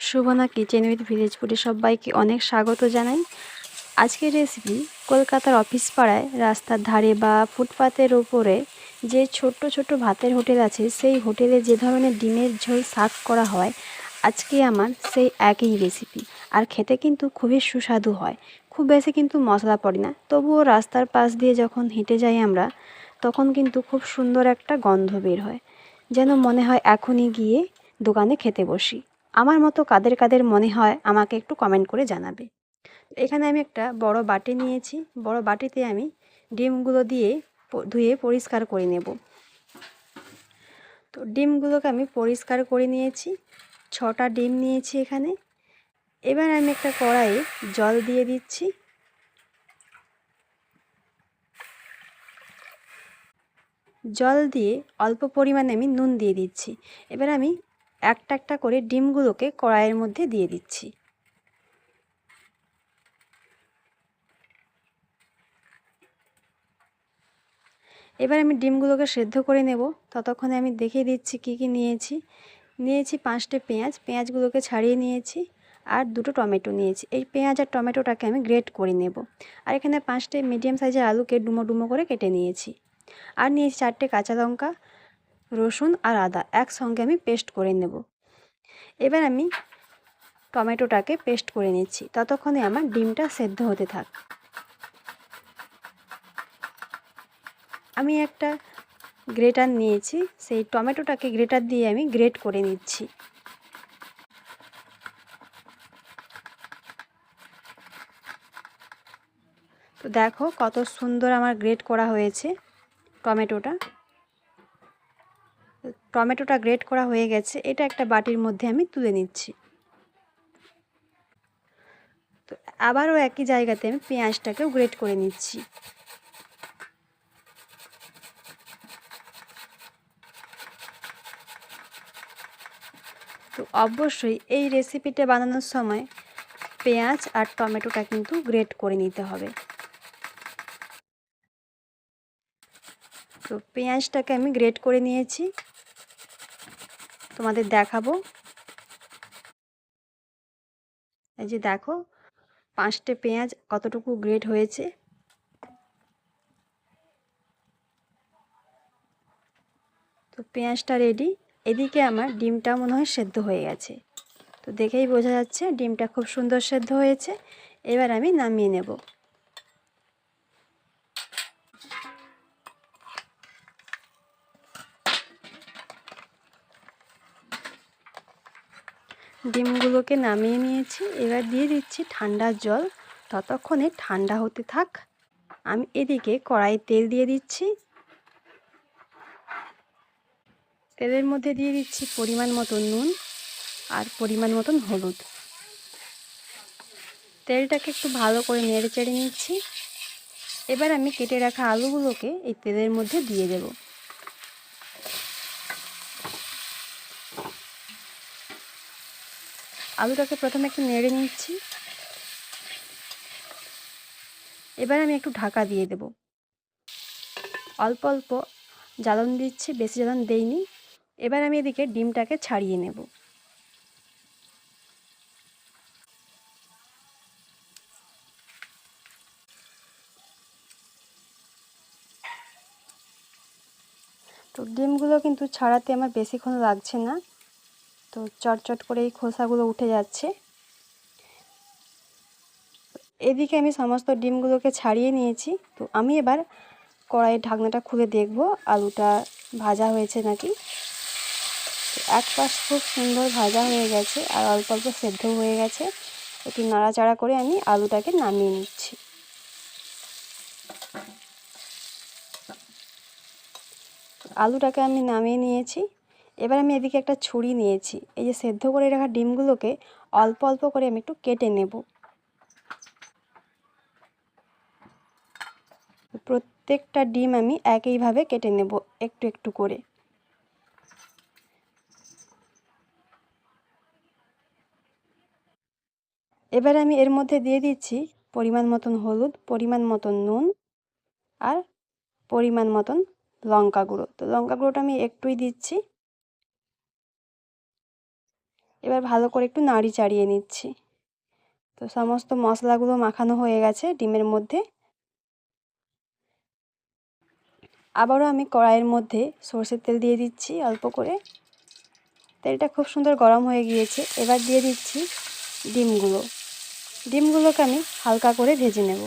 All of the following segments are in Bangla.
সুবনা কিচেন উইথ ভিলেজ ফুডে সবাইকে অনেক স্বাগত জানাই। আজকের রেসিপি কলকাতার অফিস পাড়ায় রাস্তার ধারে বা ফুটপাতের ওপরে যে ছোট্ট ছোট্ট ভাতের হোটেল আছে, সেই হোটেলে যে ধরনের ডিমের ঝোল সার্ভ করা হয়, আজকে আমার সেই একই রেসিপি আর খেতে কিন্তু খুবই সুস্বাদু হয়। খুব বেশি কিন্তু মশলা পড়ে না। তবুও রাস্তার পাশ দিয়ে যখন হেঁটে যাই আমরা, তখন কিন্তু খুব সুন্দর একটা গন্ধ বের হয়। যেন মনে হয় এখনই গিয়ে দোকানে খেতে বসি। আমার মতো কাদের কাদের মনে হয় আমাকে একটু কমেন্ট করে জানাবে। এখানে আমি একটা বড় বাটি নিয়েছি। বড় বাটিতে আমি ডিমগুলো দিয়ে ধুয়ে পরিষ্কার করে নেব। তো ডিমগুলোকে আমি পরিষ্কার করে নিয়েছি। ছটা ডিম নিয়েছি এখানে। এবার আমি একটা কড়াইয়ে জল দিয়ে দিচ্ছি। জল দিয়ে অল্প পরিমাণে আমি নুন দিয়ে দিচ্ছি। এবার আমি একটা একটা করে ডিমগুলোকে কড়াইয়ের মধ্যে দিয়ে দিচ্ছি। এবার আমি ডিমগুলোকে সেদ্ধ করে নেব। ততক্ষণে আমি দেখিয়ে দিচ্ছি কি কি নিয়েছি। নিয়েছি পাঁচটা পেঁয়াজ, পেঁয়াজগুলোকে ছাড়িয়ে নিয়েছি আর দুটো টমেটো নিয়েছি। এই পেঁয়াজ আর টমেটোটাকে আমি গ্রেট করে নেব। আর এখানে পাঁচটা মিডিয়াম সাইজের আলুকে ডুমো ডুমো করে কেটে নিয়েছি। আর নিয়েছি চারটে কাঁচা লঙ্কা রসুন আর আদা একসঙ্গে আমি পেস্ট করে নেব। এবার আমি টমেটোটাকে পেস্ট করে নিচ্ছি। ততক্ষণে আমার ডিমটা সেদ্ধ হতে থাক। আমি একটা গ্রেটার নিয়েছি। সেই টমেটোটাকে গ্রেটার দিয়ে আমি গ্রেট করে নিচ্ছি। তো দেখো কত সুন্দর আমার গ্রেট করা হয়েছে টমেটোটা। টমেটোটা গ্রেট করা হয়ে গেছে, এটা একটা বাটির মধ্যে আমি তুলে নিচ্ছি। তো আবারও একই জায়গাতে আমি পেঁয়াজটাকেও গ্রেট করে নিচ্ছি। তো অবশ্যই এই রেসিপিটা বানানোর সময় পেঁয়াজ আর টমেটোটা কিন্তু গ্রেট করে নিতে হবে। তো পেঁয়াজটাকে আমি গ্রেট করে নিয়েছি। তোমাদের দেখাবো। এই যে দেখো, পাঁচটে পেঁয়াজ কতটুকু গ্রেট হয়েছে। তো পেঁয়াজটা রেডি এদিকে আমার ডিমটা মনে হয় সেদ্ধ হয়ে গেছে। তো দেখেই বোঝা যাচ্ছে ডিমটা খুব সুন্দর সেদ্ধ হয়েছে। এবার আমি নামিয়ে নেব। ডিমগুলোকে নামিয়ে নিয়েছি। এবার দিয়ে দিচ্ছি ঠান্ডা জল। ততক্ষণে ঠান্ডা হতে থাক। আমি এদিকে কড়াই তেল দিয়ে দিচ্ছি। তেলের মধ্যে দিয়ে দিচ্ছি পরিমাণ মতন নুন আর পরিমাণ মতন হলুদ। তেলটাকে একটু ভালো করে নেড়ে চেড়ে নিচ্ছি। এবার আমি কেটে রাখা আলুগুলোকে এই তেলের মধ্যে দিয়ে দেব। আলুটাকে প্রথমে একটু নেড়ে নিচ্ছি। এবার আমি একটু ঢাকা দিয়ে দেব। অল্প অল্প জ্বালন দিচ্ছি, বেশি জ্বালন দেইনি। এবার আমি এদিকে ডিমটাকে ছাড়িয়ে নেব। তো ডিমগুলো কিন্তু ছাড়াতে আমার বেশিক্ষণ লাগছে না। তো চটচট করে এই খোসাগুলো উঠে যাচ্ছে। এদিকে আমি সমস্ত ডিমগুলোকে ছাড়িয়ে নিয়েছি। তো আমি এবার কড়াইয়ের ঢাকনাটা খুলে দেখব, আলুটা ভাজা হয়েছে নাকি? এক পাশ খুব সুন্দর ভাজা হয়ে গেছে আর অল্প অল্প সেদ্ধ হয়ে গেছে। একটু নাড়াচাড়া করে আমি আলুটাকে নামিয়ে নিচ্ছি। আলুটাকে আমি নামিয়ে নিয়েছি। এবার আমি এদিকে একটা ছুরি নিয়েছি। এই যে সেদ্ধ করে রাখা ডিমগুলোকে অল্প অল্প করে আমি একটু কেটে নেব। প্রত্যেকটা ডিম আমি একইভাবে কেটে নেব একটু একটু করে। এবার আমি এর মধ্যে দিয়ে দিচ্ছি পরিমাণ মতন হলুদ, পরিমাণ মতন নুন আর পরিমাণ মতন লঙ্কা গুঁড়ো। তো লঙ্কা গুঁড়োটা আমি একটুই দিচ্ছি। এবার ভালো করে একটু নাড়ি চাড়িয়ে নিচ্ছি। তো সমস্ত মশলাগুলো মাখানো হয়ে গেছে ডিমের মধ্যে। আবারও আমি কড়াইয়ের মধ্যে সর্ষের তেল দিয়ে দিচ্ছি অল্প করে। তেলটা খুব সুন্দর গরম হয়ে গিয়েছে। এবার দিয়ে দিচ্ছি ডিমগুলো। ডিমগুলোকে আমি হালকা করে ভেজে নেব।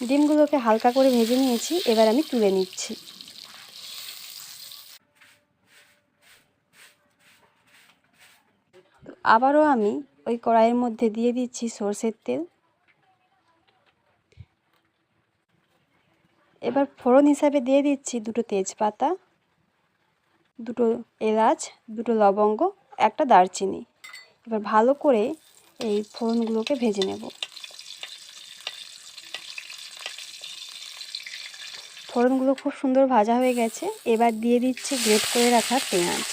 ডিমগুলোকে হালকা করে ভেজে নিয়েছি, এবার আমি তুলে নিচ্ছি। আবারও আমি ওই কড়াইয়ের মধ্যে দিয়ে দিচ্ছি সর্ষের তেল। এবার ফোড়ন হিসাবে দিয়ে দিচ্ছি দুটো তেজপাতা, দুটো এলাচ, দুটো লবঙ্গ, একটা দারচিনি। এবার ভালো করে এই ফোড়নগুলোকে ভেজে নেব। ফোড়নগুলো খুব সুন্দর ভাজা হয়ে গেছে। এবার দিয়ে দিচ্ছি গ্রেট করে রাখা পেঁয়াজ।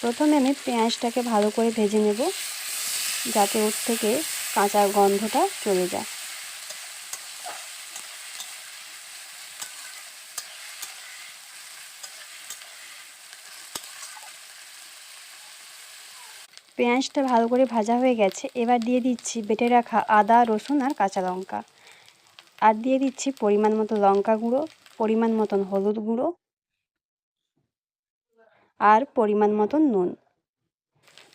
প্রথমে আমি পেঁয়াজটাকে ভালো করে ভেজে নেব, যাতে ওর থেকে কাঁচা গন্ধটা চলে যায়। পেঁয়াজটা ভালো করে ভাজা হয়ে গেছে। এবার দিয়ে দিচ্ছি বেটে রাখা আদা, রসুন আর কাঁচা লঙ্কা। আর দিয়ে দিচ্ছি পরিমাণ মতো লঙ্কা গুঁড়ো, পরিমাণ মতন হলুদ গুঁড়ো আর পরিমাণ মতন নুন।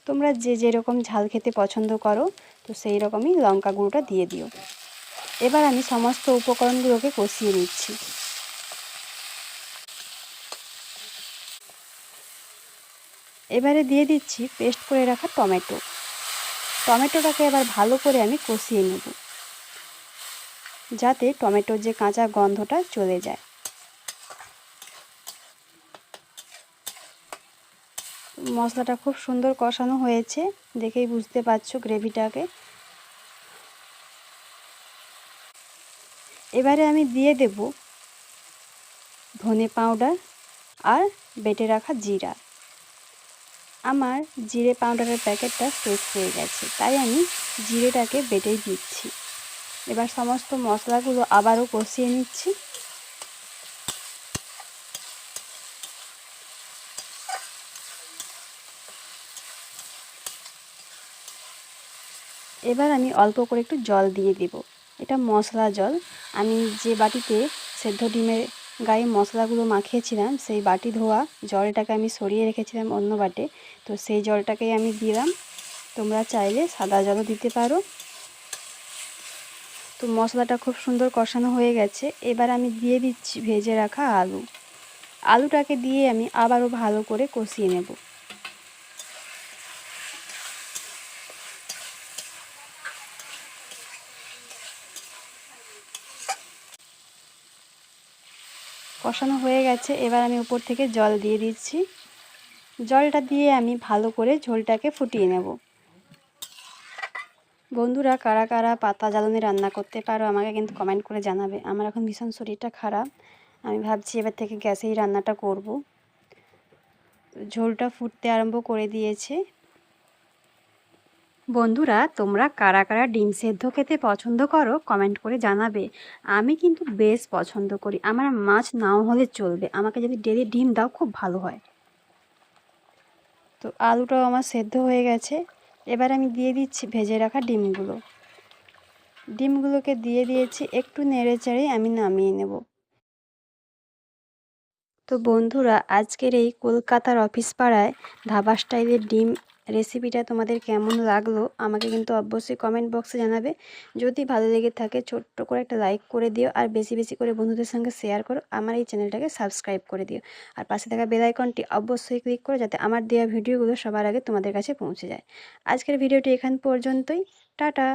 তোমরা যে যেরকম ঝাল খেতে পছন্দ করো, তো সেই রকমই লঙ্কা গুঁড়োটা দিয়ে দিও। এবার আমি সমস্ত উপকরণগুলোকে কষিয়ে নিচ্ছি। এবারে দিয়ে দিচ্ছি পেস্ট করে রাখা টমেটো। টমেটোটাকে এবার ভালো করে আমি কষিয়ে নেব। যাতে টমেটোর যে কাঁচা গন্ধটা চলে যায়। মশলাটা খুব সুন্দর কষানো হয়েছে, দেখেই বুঝতে পারছ গ্রেভিটাকে। এবারে আমি দিয়ে দেব ধনে পাউডার আর বেটে রাখা জিরা। আমার জিরে পাউডারের প্যাকেটটা শেষ হয়ে গেছে, তাই আমি জিরেটাকে বেটেই দিচ্ছি। এবার সমস্ত মশলাগুলো আবারও কষিয়ে নিচ্ছি। এবার আমি অল্প করে একটু জল দিয়ে দেব। এটা মশলা জল। আমি যে বাটিতে সেদ্ধ ডিমের গায়ে মশলাগুলো মাখিয়েছিলাম, সেই বাটি ধোয়া জলটাকে আমি সরিয়ে রেখেছিলাম অন্য বাটে। তো সেই জলটাকেই আমি দিলাম। তোমরা চাইলে সাদা জলও দিতে পারো। তো মশলাটা খুব সুন্দর কষানো হয়ে গেছে। এবার আমি দিয়ে দিচ্ছি ভেজে রাখা আলু। আলুটাকে দিয়ে আমি আবারও ভালো করে কষিয়ে নেব। কষানো হয়ে গেছে। এবার আমি উপর থেকে জল দিয়ে দিচ্ছি। জলটা দিয়ে আমি ভালো করে ঝোলটাকে ফুটিয়ে নেব। বন্ধুরা, কারা কারা পাতা জ্বালানি রান্না করতে পারো আমাকে কিন্তু কমেন্ট করে জানাবে। আমার এখন ভীষণ শরীরটা খারাপ। আমি ভাবছি এবার থেকে গ্যাসেই রান্নাটা করব। ঝোলটা ফুটতে আরম্ভ করে দিয়েছে। বন্ধুরা, তোমরা কারা কারা ডিম সেদ্ধ খেতে পছন্দ করো কমেন্ট করে জানাবে। আমি কিন্তু বেশ পছন্দ করি। আমার মাছ নাও হলে চলবে। আমাকে যদি ডেলি ডিম দাও, খুব ভালো হয়। তো আলুটাও আমার সেদ্ধ হয়ে গেছে। এবার আমি দিয়ে দিচ্ছি, ভেজে রাখা ডিমগুলো। ডিমগুলোকে দিয়ে দিয়েছি, একটু নেড়ে চেড়ে আমি নামিয়ে নেব। তো বন্ধুরা, আজকের এই কলকাতার অফিস পাড়ায় ধাবা স্টাইলের ডিম রেসিপিটা তোমাদের কেমন লাগল, আমাকে কিন্তু অবশ্যই কমেন্ট বক্সে জানাবে। যদি ভালো লেগে থাকে, ছোট্ট করে একটা লাইক করে দিও আর বেশি বেশি করে বন্ধুদের সঙ্গে শেয়ার করো, আমার এই চ্যানেলটাকে সাবস্ক্রাইব করে দিও। আর পাশে থাকা বেল আইকনটি অবশ্যই ক্লিক করো যাতে আমার দেওয়া ভিডিওগুলো সবার আগে তোমাদের কাছে পৌঁছে যায়। আজকের ভিডিওটি এখান পর্যন্তই, টাটা!